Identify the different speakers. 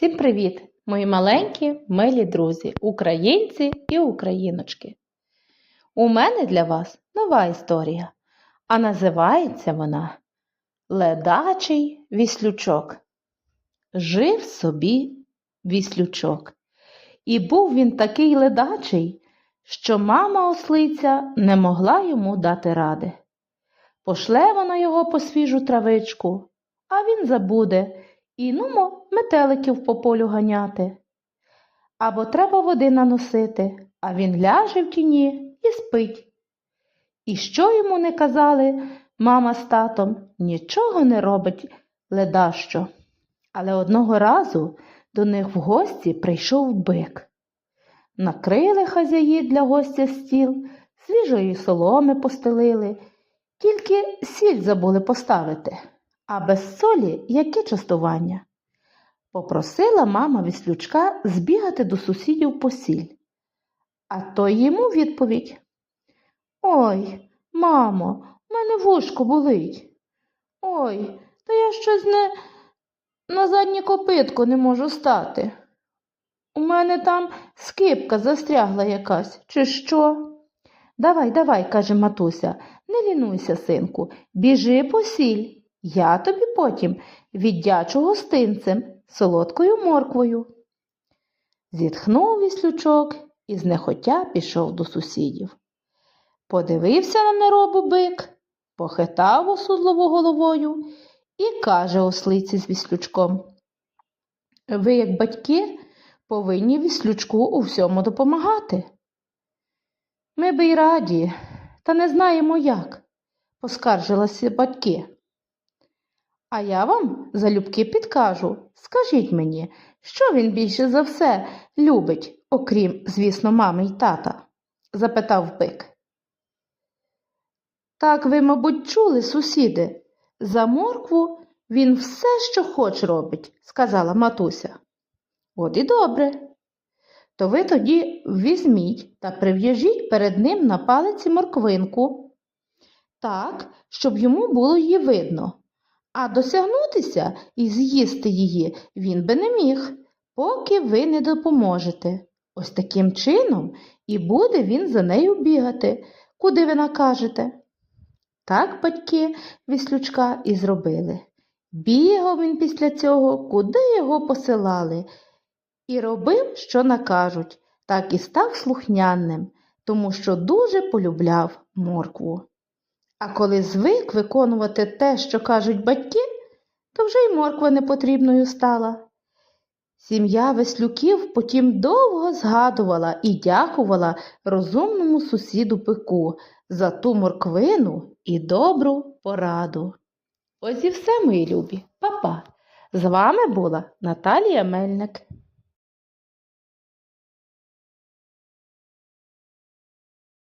Speaker 1: Всім привіт, мої маленькі, милі друзі, українці і україночки. У мене для вас нова історія, а називається вона Ледачий віслючок. Жив собі віслючок. І був він такий ледачий, що мама ослиця не могла йому дати ради. Пошле вона його по свіжу травичку, а він забуде і нумо метеликів по полю ганяти. Або треба води наносити, а він ляже в тіні і спить. І що йому не казали, мама з татом нічого не робить ледащо. Але одного разу до них в гості прийшов бик. Накрили хазяї для гостя стіл, свіжої соломи постелили, тільки сіль забули поставити, а без солі яке частування. Попросила мама віслючка збігати до сусідів по сіль. А той йому відповідь Ой, мамо, в мене вушко болить. Ой, та я щось не на заднє копитко не можу стати. У мене там скипка застрягла якась, чи що? Давай, давай, каже матуся, не лінуйся, синку, біжи по сіль. Я тобі потім віддячу гостинцем, солодкою морквою. Зітхнув віслючок і знехотя пішов до сусідів. Подивився на неробу бик, похитав осудливо головою і каже ослиці з віслючком. Ви, як батьки, повинні віслючку у всьому допомагати. Ми би й раді, та не знаємо як, поскаржилися батьки. А я вам залюбки підкажу. Скажіть мені, що він більше за все любить, окрім, звісно, мами й тата? запитав бик. Так ви, мабуть, чули, сусіди. За моркву він все, що хоч робить, сказала матуся. От і добре. То ви тоді візьміть та прив'яжіть перед ним на палиці морквинку, так, щоб йому було її видно. А досягнутися і з'їсти її він би не міг, поки ви не допоможете. Ось таким чином і буде він за нею бігати, куди ви накажете. Так батьки віслючка і зробили. Бігав він після цього, куди його посилали, і робив, що накажуть, так і став слухняним, тому що дуже полюбляв моркву. А коли звик виконувати те, що кажуть батьки, то вже й морква непотрібною стала. Сім'я веслюків потім довго згадувала і дякувала розумному сусіду пику за ту морквину і добру пораду. Ось і все, мої любі, Па-па. З вами була Наталія Мельник.